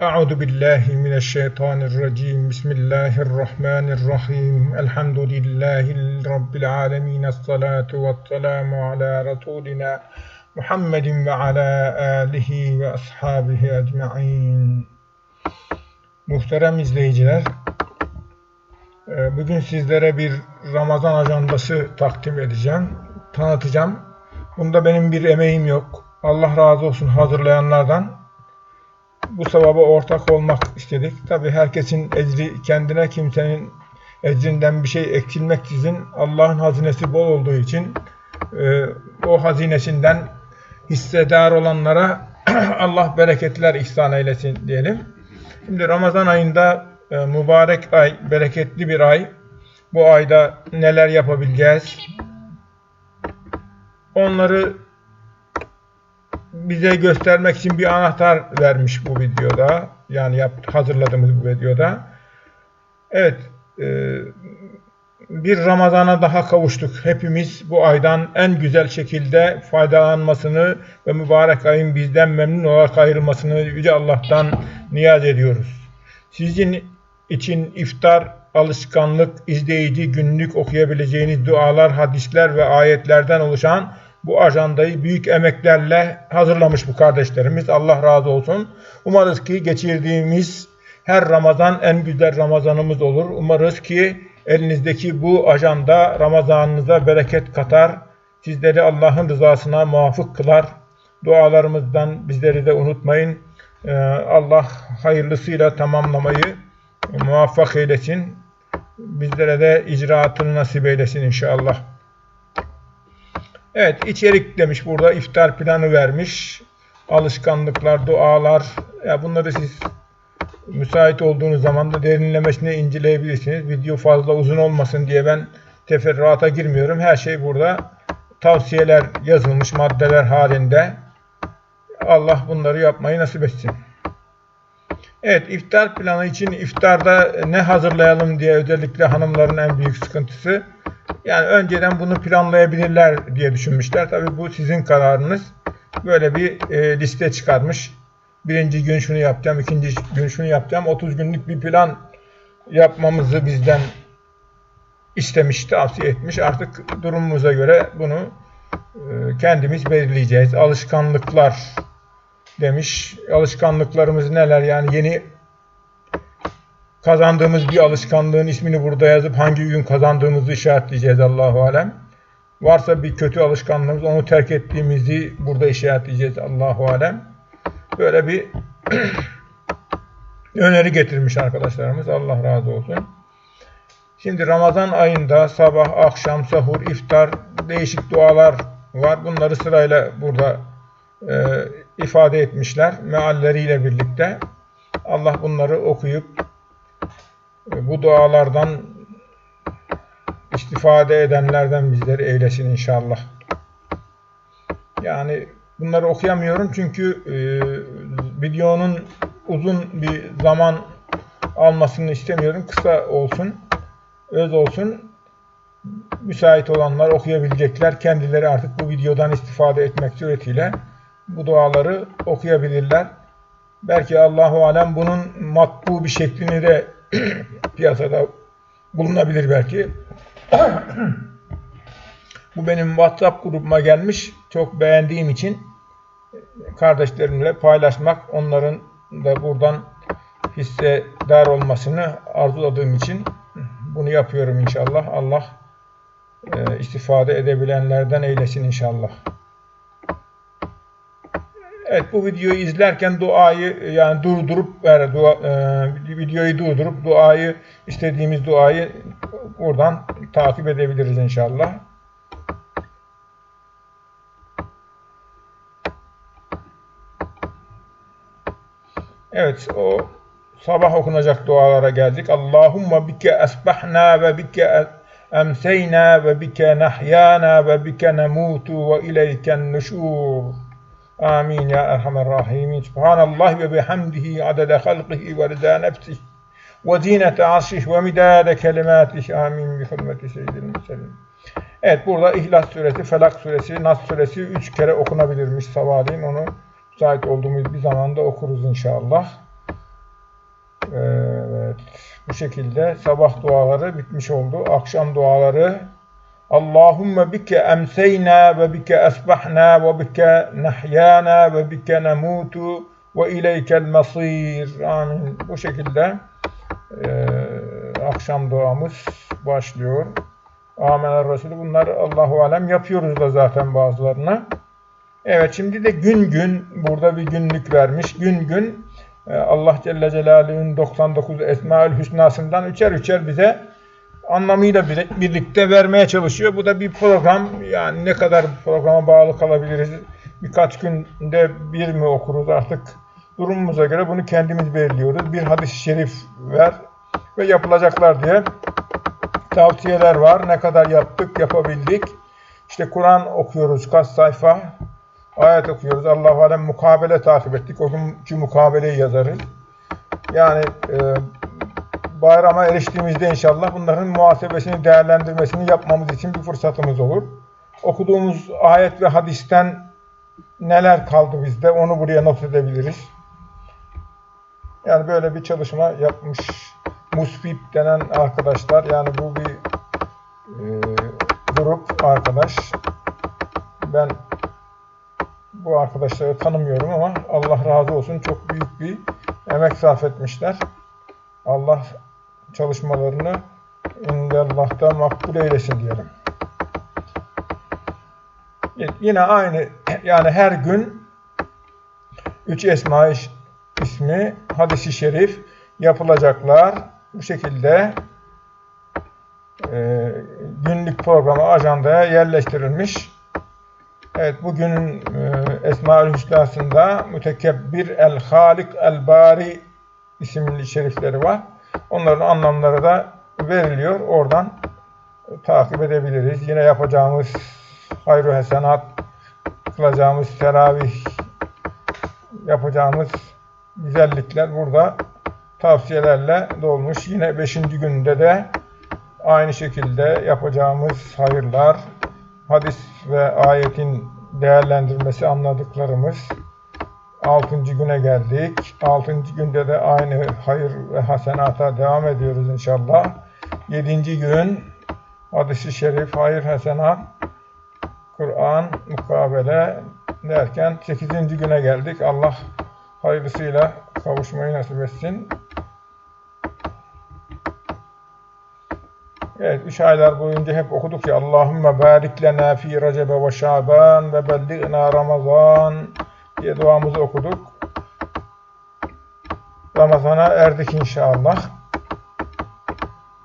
Euzu billahi mineşşeytanirracim. Bismillahirrahmanirrahim. Elhamdülillahi rabbil alamin. Essalatu vesselamu ala rasulina Muhammedin ve ala alihi ve ashabihi ecmaîn. Muhterem izleyiciler, e, bugün sizlere bir Ramazan ajandası takdim edeceğim, tanıtacağım. Bunda benim bir emeğim yok. Allah razı olsun hazırlayanlardan bu sevaba ortak olmak istedik. Tabi herkesin ecri kendine, kimsenin ecrinden bir şey eksilmeksizin Allah'ın hazinesi bol olduğu için e, o hazinesinden hissedar olanlara Allah bereketler ihsan eylesin diyelim. Şimdi Ramazan ayında e, mübarek ay, bereketli bir ay. Bu ayda neler yapabileceğiz? Onları bize göstermek için bir anahtar vermiş bu videoda. Yani yap, hazırladığımız bu videoda. Evet, e, bir Ramazan'a daha kavuştuk. Hepimiz bu aydan en güzel şekilde faydalanmasını ve mübarek ayın bizden memnun olarak ayrılmasını Yüce Allah'tan niyaz ediyoruz. Sizin için iftar alışkanlık, izleyici, günlük okuyabileceğiniz dualar, hadisler ve ayetlerden oluşan bu ajandayı büyük emeklerle hazırlamış bu kardeşlerimiz. Allah razı olsun. Umarız ki geçirdiğimiz her Ramazan en güzel Ramazanımız olur. Umarız ki elinizdeki bu ajanda Ramazanınıza bereket katar. Sizleri Allah'ın rızasına muvafık kılar. Dualarımızdan bizleri de unutmayın. Ee, Allah hayırlısıyla tamamlamayı muvaffak eylesin. Bizlere de icraatını nasip eylesin inşallah. Evet içerik demiş burada iftar planı vermiş. Alışkanlıklar, dualar. Ya bunları siz müsait olduğunuz zaman da derinlemesine inceleyebilirsiniz. Video fazla uzun olmasın diye ben teferruata girmiyorum. Her şey burada tavsiyeler yazılmış maddeler halinde. Allah bunları yapmayı nasip etsin. Evet iftar planı için iftarda ne hazırlayalım diye özellikle hanımların en büyük sıkıntısı. Yani önceden bunu planlayabilirler diye düşünmüşler. Tabii bu sizin kararınız. Böyle bir e, liste çıkarmış. Birinci gün şunu yapacağım, ikinci gün şunu yapacağım. 30 günlük bir plan yapmamızı bizden istemiş, tavsiye etmiş. Artık durumumuza göre bunu e, kendimiz belirleyeceğiz. Alışkanlıklar demiş. Alışkanlıklarımız neler? Yani yeni kazandığımız bir alışkanlığın ismini burada yazıp hangi gün kazandığımızı işaretleyeceğiz Allahu alem. Varsa bir kötü alışkanlığımız onu terk ettiğimizi burada işaretleyeceğiz Allahu alem. Böyle bir öneri getirmiş arkadaşlarımız. Allah razı olsun. Şimdi Ramazan ayında sabah, akşam, sahur, iftar değişik dualar var. Bunları sırayla burada e, ifade etmişler mealleriyle birlikte. Allah bunları okuyup bu dualardan istifade edenlerden bizleri eylesin inşallah. Yani bunları okuyamıyorum çünkü e, videonun uzun bir zaman almasını istemiyorum. Kısa olsun, öz olsun. Müsait olanlar okuyabilecekler. Kendileri artık bu videodan istifade etmek suretiyle bu duaları okuyabilirler. Belki Allahu alem bunun matbu bir şeklini de piyasada bulunabilir belki. Bu benim WhatsApp grubuma gelmiş. Çok beğendiğim için kardeşlerimle paylaşmak, onların da buradan hissedar olmasını arzuladığım için bunu yapıyorum inşallah. Allah e, istifade edebilenlerden eylesin inşallah. Evet bu videoyu izlerken duayı yani durdurup yani dua, e, videoyu durdurup duayı istediğimiz duayı buradan takip edebiliriz inşallah. Evet o sabah okunacak dualara geldik. Allahumma bike esbahna ve bike emseyna ve bike nahyana ve bike nemutu ve ileyken nuşur. Amin ya Erhamer Rahimin. Subhanallah ve bihamdihi adede halqihi ve rıza nefsihi ve zinete arşih ve midade kelimatih. Amin. Bi hürmeti seyyidil mürselin. Evet burada İhlas suresi, Felak suresi, Nas suresi üç kere okunabilirmiş sabahleyin. Onu müsait olduğumuz bir zamanda okuruz inşallah. Evet. Bu şekilde sabah duaları bitmiş oldu. Akşam duaları Allahümme bike emseyna ve bike esbahna ve bike nehyana ve bike nemutu ve ileykel masir. Amin. Bu şekilde e, akşam duamız başlıyor. Amener Resulü. Bunlar Allahu Alem yapıyoruz da zaten bazılarına. Evet şimdi de gün gün burada bir günlük vermiş. Gün gün e, Allah Celle Celaluhu'nun 99 Esmaül Hüsna'sından üçer üçer bize anlamıyla birlikte vermeye çalışıyor. Bu da bir program. Yani ne kadar programa bağlı kalabiliriz? Birkaç günde bir mi okuruz artık? Durumumuza göre bunu kendimiz belirliyoruz. Bir hadis-i şerif ver ve yapılacaklar diye tavsiyeler var. Ne kadar yaptık, yapabildik. İşte Kur'an okuyoruz kaç sayfa. Ayet okuyoruz. Allah alem mukabele takip ettik. O günkü mukabeleyi yazarız. Yani e, bayrama eriştiğimizde inşallah bunların muhasebesini, değerlendirmesini yapmamız için bir fırsatımız olur. Okuduğumuz ayet ve hadisten neler kaldı bizde onu buraya not edebiliriz. Yani böyle bir çalışma yapmış Musfip denen arkadaşlar. Yani bu bir e, grup arkadaş. Ben bu arkadaşları tanımıyorum ama Allah razı olsun çok büyük bir emek sarf etmişler. Allah çalışmalarını indallah'ta makbul eylesin diyelim. Yine aynı yani her gün üç esma ismi hadisi şerif yapılacaklar. Bu şekilde e, günlük programı ajandaya yerleştirilmiş. Evet bugünün e, Esma-ül Hüsna'sında Mütekebbir El-Halik El-Bari isimli şerifleri var. Onların anlamları da veriliyor. Oradan takip edebiliriz. Yine yapacağımız hayru hasenat, kılacağımız teravih, yapacağımız güzellikler burada tavsiyelerle dolmuş. Yine beşinci günde de aynı şekilde yapacağımız hayırlar, hadis ve ayetin değerlendirmesi anladıklarımız. Altıncı güne geldik. Altıncı günde de aynı hayır ve hasenata devam ediyoruz inşallah. Yedinci gün hadisi şerif, hayır, hasenat, Kur'an, mukabele derken sekizinci güne geldik. Allah hayırlısıyla kavuşmayı nasip etsin. Evet, üç aylar boyunca hep okuduk ya Allahümme barik lena fi recebe ve şaban ve belliğna ramazan diye duamızı okuduk. Ramazana erdik inşallah.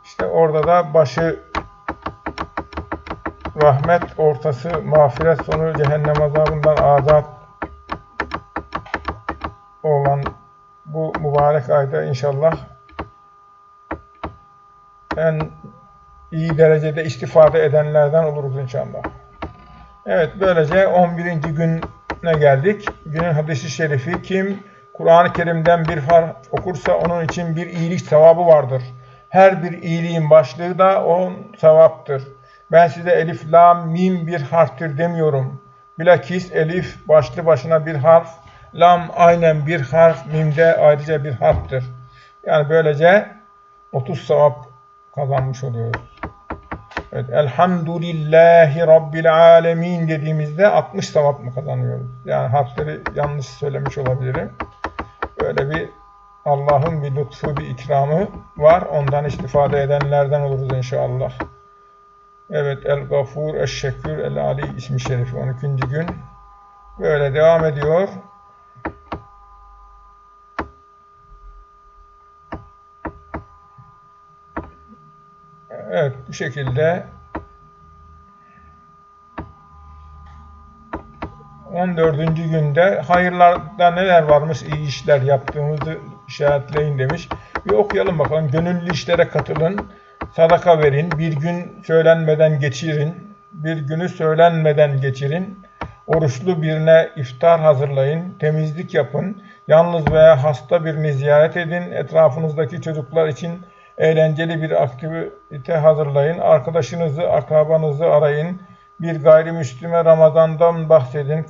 İşte orada da başı rahmet, ortası mağfiret, sonu cehennem azabından azat olan bu mübarek ayda inşallah en iyi derecede istifade edenlerden oluruz inşallah. Evet böylece 11. güne geldik. Günün hadisi şerifi kim Kur'an-ı Kerim'den bir harf okursa onun için bir iyilik sevabı vardır. Her bir iyiliğin başlığı da on sevaptır. Ben size elif, lam, mim bir harftir demiyorum. Bilakis elif başlı başına bir harf, lam aynen bir harf, mim de ayrıca bir harftir. Yani böylece 30 sevap kazanmış oluyoruz. Evet, Elhamdülillahi Rabbil Alemin dediğimizde 60 sevap mı kazanıyoruz? Yani harfleri yanlış söylemiş olabilirim. Böyle bir Allah'ın bir lütfu, bir ikramı var. Ondan istifade edenlerden oluruz inşallah. Evet, El-Gafur, El-Şekür, El-Ali ismi şerifi 12. gün. Böyle devam ediyor. Evet bu şekilde 14. günde hayırlarda neler varmış iyi işler yaptığımızı işaretleyin demiş. Bir okuyalım bakalım. Gönüllü işlere katılın. Sadaka verin. Bir gün söylenmeden geçirin. Bir günü söylenmeden geçirin. Oruçlu birine iftar hazırlayın. Temizlik yapın. Yalnız veya hasta birini ziyaret edin. Etrafınızdaki çocuklar için eğlenceli bir aktivite hazırlayın. Arkadaşınızı, akrabanızı arayın. Bir gayrimüslime Ramazan'dan bahsedin.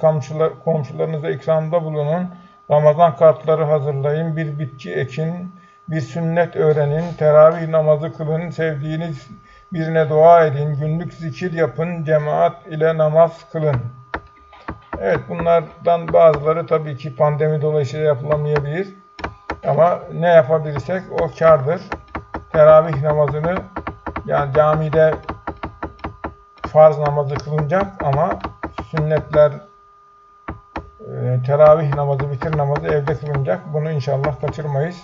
Komşularınıza ikramda bulunun. Ramazan kartları hazırlayın. Bir bitki ekin. Bir sünnet öğrenin, teravih namazı kılın, sevdiğiniz birine dua edin, günlük zikir yapın, cemaat ile namaz kılın. Evet bunlardan bazıları tabii ki pandemi dolayısıyla yapılamayabilir. Ama ne yapabilirsek o kardır. Teravih namazını yani camide farz namazı kılınacak ama sünnetler e, teravih namazı, bitir namazı evde kılınacak. Bunu inşallah kaçırmayız.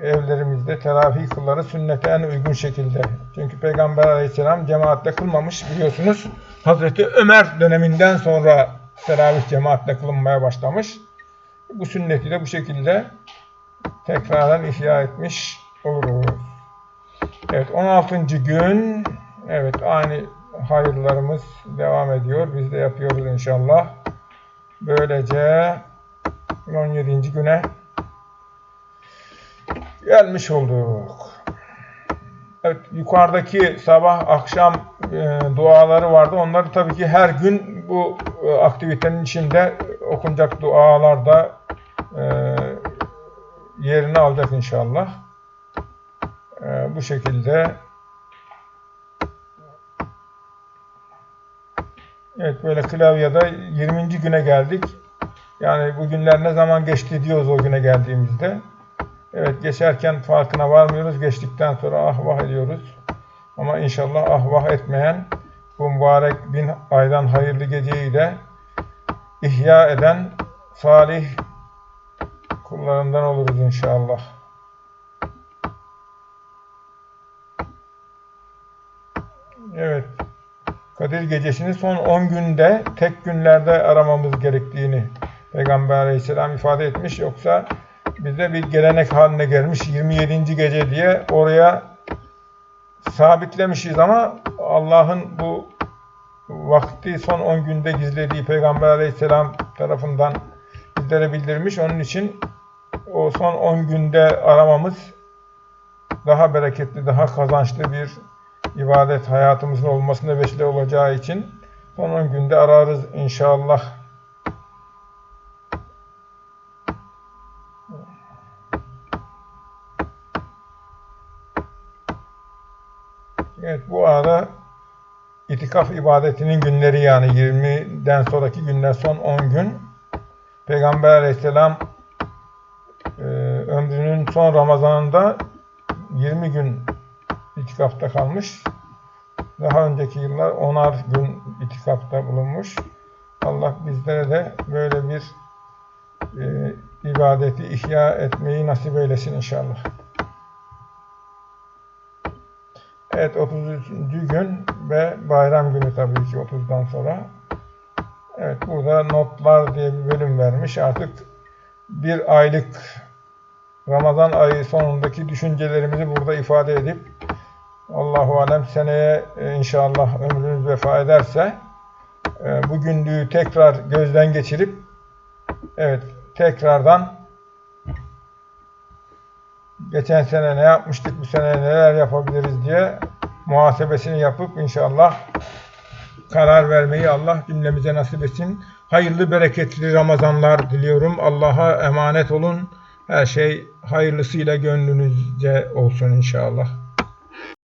Evlerimizde teravih kılları sünnete en uygun şekilde. Çünkü Peygamber aleyhisselam cemaatle kılmamış biliyorsunuz. Hazreti Ömer döneminden sonra teravih cemaatle kılınmaya başlamış. Bu sünneti de bu şekilde tekrardan ihya etmiş oluruz. Evet 16. gün evet aynı hayırlarımız devam ediyor. Biz de yapıyoruz inşallah. Böylece 17. güne gelmiş olduk. Evet, yukarıdaki sabah akşam e, duaları vardı. Onları tabii ki her gün bu e, aktivitenin içinde okunacak dualar da e, yerini alacak inşallah. Bu şekilde Evet böyle klavyede 20. güne geldik. Yani bu günler ne zaman geçti diyoruz o güne geldiğimizde. Evet geçerken farkına varmıyoruz. Geçtikten sonra ah vah ediyoruz. Ama inşallah ah vah etmeyen bu mübarek bin aydan hayırlı geceyi de ihya eden salih kullarından oluruz inşallah. Evet. Kadir gecesini son 10 günde tek günlerde aramamız gerektiğini Peygamber Aleyhisselam ifade etmiş. Yoksa bizde bir gelenek haline gelmiş 27. gece diye oraya sabitlemişiz ama Allah'ın bu vakti son 10 günde gizlediği Peygamber Aleyhisselam tarafından bizlere bildirmiş. Onun için o son 10 günde aramamız daha bereketli, daha kazançlı bir ibadet hayatımızın olmasına vesile olacağı için son 10 günde ararız inşallah. Evet bu arada itikaf ibadetinin günleri yani 20'den sonraki günler son 10 gün. Peygamber aleyhisselam e, ömrünün son Ramazanında 20 gün itikafta kalmış. Daha önceki yıllar onar gün itikafta bulunmuş. Allah bizlere de böyle bir e, ibadeti ihya etmeyi nasip eylesin inşallah. Evet 30. gün ve bayram günü tabii ki 30'dan sonra. Evet burada notlar diye bir bölüm vermiş. Artık bir aylık Ramazan ayı sonundaki düşüncelerimizi burada ifade edip Allahu alem seneye e, inşallah ömrünüz vefa ederse e, bu günlüğü tekrar gözden geçirip evet tekrardan geçen sene ne yapmıştık, bu sene neler yapabiliriz diye muhasebesini yapıp inşallah karar vermeyi Allah cümlemize nasip etsin. Hayırlı, bereketli Ramazanlar diliyorum. Allah'a emanet olun. Her şey hayırlısıyla gönlünüzce olsun inşallah.